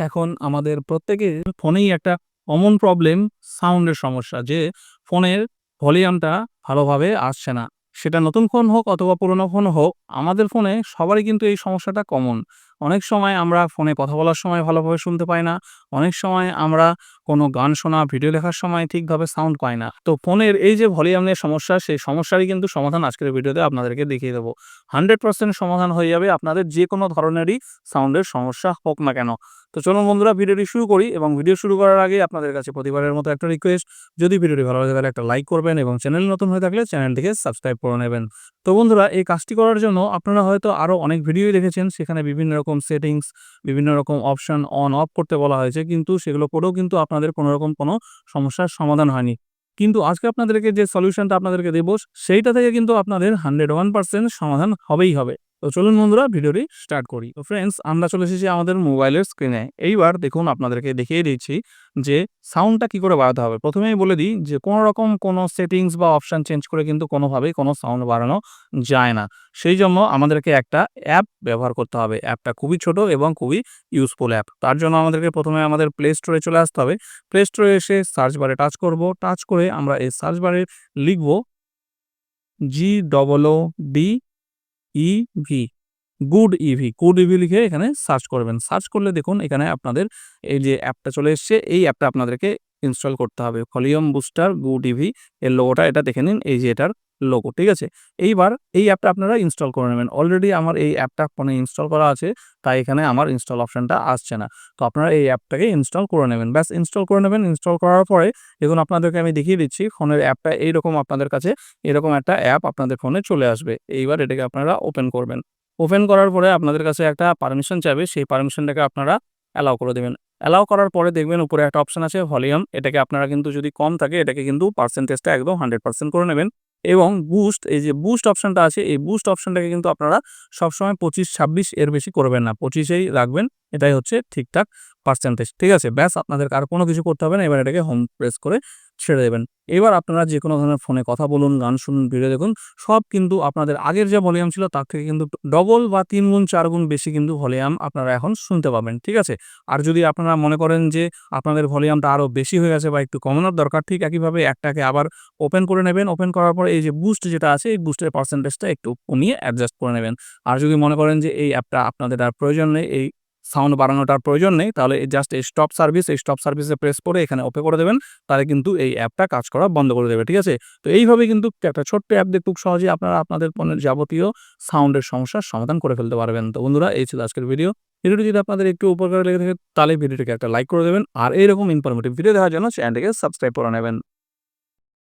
এখন আমাদের প্রত্যেকে ফোনেই একটা কমন প্রবলেম সাউন্ডের সমস্যা, যে ফোনের ভলিউমটা ভালোভাবে আসছে না। সেটা নতুন ফোন হোক অথবা পুরোনো ফোন হোক, আমাদের ফোনে সবারই কিন্তু এই সমস্যাটা কমন অনেক সময় আমরা ফোনে কথা বলার সময় ভালোভাবে শুনতে পাই না, অনেক সময় আমরা কোনো গান শোনা, ভিডিও লেখার সময় ঠিকভাবে সাউন্ড পাই না। তো ফোনের এই যে ভলিউমের সমস্যা, সেই সমস্যারই কিন্তু সমাধান আজকের ভিডিওতে আপনাদেরকে দেখিয়ে দেবো। হান্ড্রেড পার্সেন্ট সমাধান হয়ে যাবে আপনাদের যে কোনো ধরনেরই সাউন্ডের সমস্যা হোক না কেন। তো চলুন বন্ধুরা, ভিডিওটি শুরু করি এবং ভিডিও শুরু করার আগে আপনাদের কাছে প্রতিবারের মতো একটা রিকোয়েস্ট যদি ভিডিওটি ভালো লাগে তাহলে একটা লাইক করবেন এবং চ্যানেল নতুন হয়ে থাকলে চ্যানেলটিকে সাবস্ক্রাইব করে নেবেন। তো বন্ধুরা, এই কাজটি করার জন্য আপনারা হয়তো আরও অনেক ভিডিওই দেখেছেন। সেখানে বিভিন্ন রকম সেটিংস বিভিন্ন রকম অপশন অন অফ করতে বলা হয়েছে। কিন্তু সেগুলো করেও কিন্তু আপনাদের কোনো রকম কোনো সমস্যার সমাধান হয়নি। কিন্তু আজকে আপনাদেরকে যে সলিউশনটা আপনাদেরকে দেবো, সেইটা থেকে কিন্তু আপনাদের হান্ড্রেড ওয়ান পার্সেন্ট সমাধান হবেই হবে। তো চলুন বন্ধুরা, ভিডিওটি স্টার্ট করি। তো ফ্রেন্ডস আমরা চলে এসেছি আমাদের মোবাইলের স্ক্রিনে এইবার দেখুন, আপনাদেরকে দেখিয়ে দিচ্ছি যে সাউন্ডটা কি করে বাড়াতে হবে। প্রথমেই বলে দিই যে কোনো রকম কোনো সেটিংস বা অপশান চেঞ্জ করে কিন্তু কোনোভাবেই কোনো সাউন্ড বাড়ানো যায় না। সেই জন্য আমাদেরকে একটা অ্যাপ ব্যবহার করতে হবে। অ্যাপটা খুবই ছোট এবং খুবই ইউজফুল অ্যাপ তার জন্য আমাদেরকে প্রথমে আমাদের প্লে স্টোরে চলে আসতে হবে। প্লে স্টোরে এসে সার্চ বারে টাচ করব। টাচ করে আমরা এই সার্চ বারে লিখব G double O D EV good EV good EV লিখে এখানে সার্চ করবেন। সার্চ করলে দেখুন, এখানে আপনাদের এই যে অ্যাপটা চলে এসছে, এই অ্যাপটা আপনাদেরকে ইনস্টল করতে হবে। ভলিউম বুস্টার গু ইভি এর লোগোটা এটা দেখে নিন, এই যে এটার লোগো ঠিক আছে? এইবার এই অ্যাপটা আপনারা ইনস্টল করে নেবেন। অলরেডি আমার এই অ্যাপটা ফোনে ইনস্টল করা আছে, তাই এখানে আমার ইনস্টল অপশানটা আসছে না। তো আপনারা এই অ্যাপটাকে ইনস্টল করে নেবেন। ব্যাস ইনস্টল করে নেবেন। ইনস্টল করার পরে দেখুন, আপনাদেরকে আমি দেখিয়ে দিচ্ছি, ফোনের অ্যাপটা এইরকম আপনাদের কাছে, এরকম একটা অ্যাপ আপনাদের ফোনে চলে আসবে। এইবার এটাকে আপনারা ওপেন করবেন। ওপেন করার পরে আপনাদের কাছে একটা পারমিশন চাইবে। সেই পারমিশনটাকে আপনারা অ্যালাউ করে দেবেন। অ্যালাউ করার পরে দেখবেন উপরে একটা অপশান আছে ভলিউম এটাকে আপনারা কিন্তু যদি কম থাকে, এটাকে কিন্তু পার্সেন্টেজটা একদম হান্ড্রেড পার্সেন্ট করে নেবেন। এবং বুস্ট এই যে বুস্ট অপশানটা আছে, এই বুস্ট অপশানটাকে কিন্তু আপনারা সবসময় পঁচিশ, ছাব্বিশ এর বেশি করবেন না। পঁচিশেই রাখবেন, এটাই হচ্ছে ঠিকঠাক পার্সেন্টেজ ঠিক আছে, ব্যাস আপনাদের আর কোনো কিছু করতে হবে না। এবার এটাকে হোম প্রেস করে ছেড়ে দেবেন। এবার আপনারা যে কোনো ধরনের ফোনে কথা বলুন, গান শুনুন, ভিডিও দেখুন, সব কিন্তু আপনাদের আগের যে ভলিউম ছিল তার থেকে কিন্তু ডবল বা তিন গুণ, চার গুণ বেশি কিন্তু ভলিউম আপনারা এখন শুনতে পাবেন, ঠিক আছে? আর যদি আপনারা মনে করেন যে আপনাদের ভলিউমটা আরও বেশি হয়ে গেছে বা একটু কমানোর দরকার, ঠিক একইভাবে একটাকে আবার ওপেন করে নেবেন। ওপেন করার পর এই যে বুস্ট যেটা আছে, এই বুস্টের পার্সেন্টেজটা একটু কমিয়ে অ্যাডজাস্ট করে নেবেন। আর যদি মনে করেন যে এই অ্যাপটা আপনাদের আর প্রয়োজন নেই, এই সাউন্ড বাড়ানোটার প্রয়োজন নেই, তাহলে জাস্ট এই স্টপ সার্ভিস এই স্টপ সার্ভিসে প্রেস করে এখানে ওপে করে দেবেন, তাহলে কিন্তু এই অ্যাপটা কাজ করা বন্ধ করে দেবে, ঠিক আছে? তো এইভাবে কিন্তু একটা ছোট্ট অ্যাপ দিয়ে খুব সহজেই আপনারা আপনাদের ফোনের যাবতীয় সাউন্ডের সমস্যার সমাধান করে ফেলতে পারবেন। তো বন্ধুরা, এই ছিল আজকের ভিডিও ভিডিওটি যদি আপনাদের একটু উপকার লেগে থাকে, তাহলে ভিডিওটিকে একটা লাইক করে দেবেন, আর এইরকম ইনফরমেটিভ ভিডিও দেখার জন্য চ্যানেলটিকে সাবস্ক্রাইব করে নেবেন।